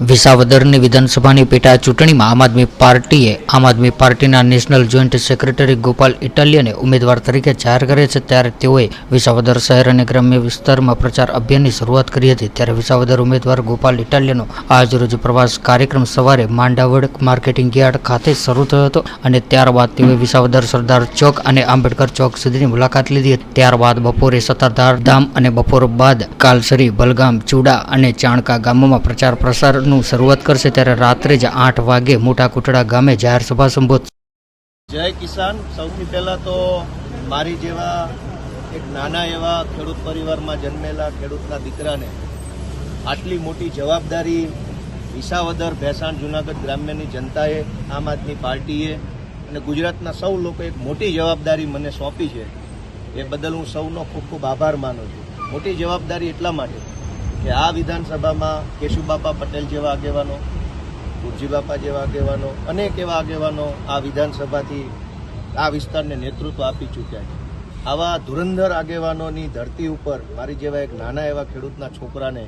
વિસાવદરની વિધાનસભાની પેટા ચૂંટણીમાં આમ આદમી પાર્ટીએ આમ આદમી પાર્ટીના નેશનલ જોઈન્ટ સેક્રેટરી ગોપાલ ઇટાલિયને ઉમેદવાર તરીકે જાહેર કરે છે. ત્યારે તેઓએ વિસાવદર શહેર અને ગ્રામ્ય વિસ્તારમાં પ્રચાર અભિયાનની શરૂઆત કરી હતી. ત્યારે વિસાવદર ઉમેદવાર ગોપાલ ઇટાલિયનો આજરોજ પ્રવાસ કાર્યક્રમ સવારે માંડાવડ માર્કેટિંગ યાર્ડ ખાતે શરૂ થયો હતો અને ત્યારબાદ તેઓએ વિસાવદર સરદાર ચોક અને આંબેડકર ચોક સુધીની મુલાકાત લીધી હતી. ત્યારબાદ બપોરે સત્તાધાર ધામ અને બપોર બાદ કાલસરી, બલગામ, ચૂડા અને ચાણકા ગામોમાં પ્રચાર પ્રસારનું શરૂઆત કરશે ત્યારે રાત્રે જ આઠ વાગે મોટા કુટડા ગામે જાહેર સભા સંબોધશે. જય કિસાન. સૌથી પહેલાં તો મારી જેવા એક નાના એવા ખેડૂત પરિવારમાં જન્મેલા ખેડૂતના દીકરાને આટલી મોટી જવાબદારી વિસાવદર ભેસાણ જુનાગઢ ગ્રામ્યની જનતાએ, આમ આદમી પાર્ટીએ અને ગુજરાતના સૌ લોકો એક મોટી જવાબદારી મને સોંપી છે. એ બદલ હું સૌનો ખૂબ ખૂબ આભાર માનું છું. મોટી જવાબદારી એટલા માટે કે આ વિધાનસભામાં કેશુબાપા પટેલ જેવા આગેવાનો ગુરજીબાપા જેવા આગેવાનો, અનેક એવા આગેવાનો આ વિધાનસભાથી આ વિસ્તારને નેતૃત્વ આપી ચૂક્યા છે. આવા ધુરંધર આગેવાનોની ધરતી ઉપર મારી જેવા એક નાના એવા ખેડૂતના છોકરાને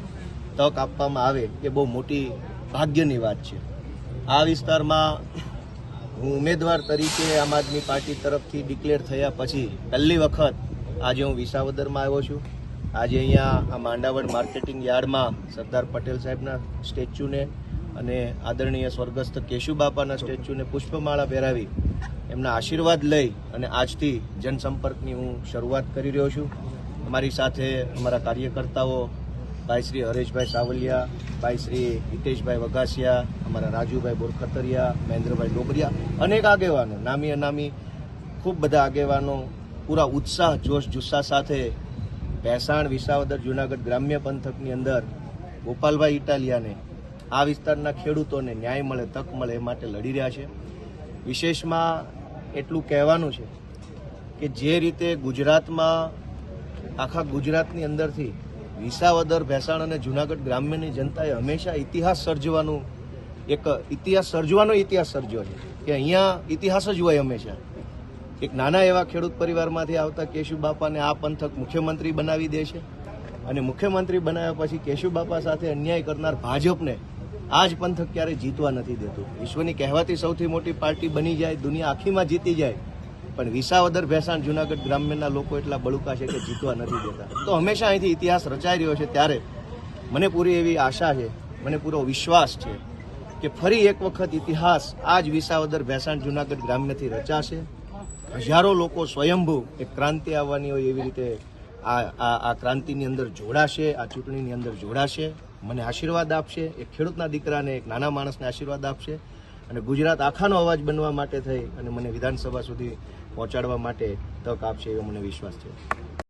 તક આપવામાં આવે એ બહુ મોટી ભાગ્યની વાત છે. આ વિસ્તારમાં હું ઉમેદવાર તરીકે આમ આદમી પાર્ટી તરફથી ડિક્લેર થયા પછી પહેલી વખત આજે હું વિસાવદરમાં આવ્યો છું. આજે અહીંયા આ માંડાવડ માર્કેટિંગ યાર્ડમાં સરદાર પટેલ સાહેબના સ્ટેચ્યુને અને આદરણીય સ્વર્ગસ્થ કેશુબાપાના સ્ટેચ્યુને પુષ્પમાળા પહેરાવી એમના આશીર્વાદ લઈ અને આજથી જનસંપર્કની હું શરૂઆત કરી રહ્યો છું. અમારી સાથે અમારા કાર્યકર્તાઓ, ભાઈ શ્રી હરેશભાઈ સાવલિયા, ભાઈ શ્રી હિતેશભાઈ વઘાસિયા, અમારા રાજુભાઈ બોરખતરિયા, મહેન્દ્રભાઈ ડોબરિયા, અનેક આગેવાનો, નામી અનામી, ખૂબ બધા આગેવાનો, પૂરા ઉત્સાહ, જોશ, જુસ્સા સાથે ભેસાણ, વિસાવદર, જુનાગઢ ગ્રામ્ય પંથકની અંદર ગોપાલભાઈ ઇટાલિયાને આ વિસ્તારના ખેડૂતોને ન્યાય મળે, તક મળે એ માટે લડી રહ્યા છે. વિશેષમાં એટલું કહેવાનું છે કે જે રીતે ગુજરાતમાં, આખા ગુજરાતની અંદરથી વિસાવદર, ભેસાણ અને જુનાગઢ ગ્રામ્યની જનતાએ હંમેશા ઇતિહાસ સર્જવાનું, એક ઇતિહાસ સર્જવાનો ઇતિહાસ સર્જ્યો છે કે અહીંયા ઇતિહાસ જ હોય હંમેશા. એક નાના એવા ખેડૂત પરિવારમાંથી આવતા કેશુ બાપાને આ પંથક મુખ્યમંત્રી બનાવી દે છે. અને મુખ્યમંત્રી બનાવ્યા પછી કેશુ બાપા સાથે અન્યાય કરનાર ભાજપને આ જ પંથક ક્યારેય જીતવા નથી દેતું. વિશ્વની કહેવાતી સૌથી મોટી પાર્ટી બની જાય, દુનિયા આખીમાં જીતી જાય. પણ વિસાવદર, ભેસાણ, જુનાગઢ ગ્રામ્યના લોકો એટલા બળુકા છે કે જીતવા નથી દેતા. તો હંમેશા અહીંથી ઇતિહાસ રચાઈ રહ્યો છે ત્યારે મને પૂરી એવી આશા છે, મને પૂરો વિશ્વાસ છે કે ફરી એક વખત ઇતિહાસ આ જ વિસાવદર, ભેસાણ, જુનાગઢ ગ્રામ્યથી રચાશે. હજારો લોકો સ્વયંભૂ એક ક્રાંતિ આવવાની હોય એવી રીતે આ આ ક્રાંતિની અંદર જોડાશે, આ ચૂંટણીની અંદર જોડાશે, મને આશીર્વાદ આપશે, એક ખેડૂતના દીકરાને, એક નાના માણસને આશીર્વાદ આપશે અને ગુજરાત આખાનો અવાજ બનવા માટે થઈ અને મને વિધાનસભા સુધી પહોંચાડવા માટે તક આપશે એવો મને વિશ્વાસ છે.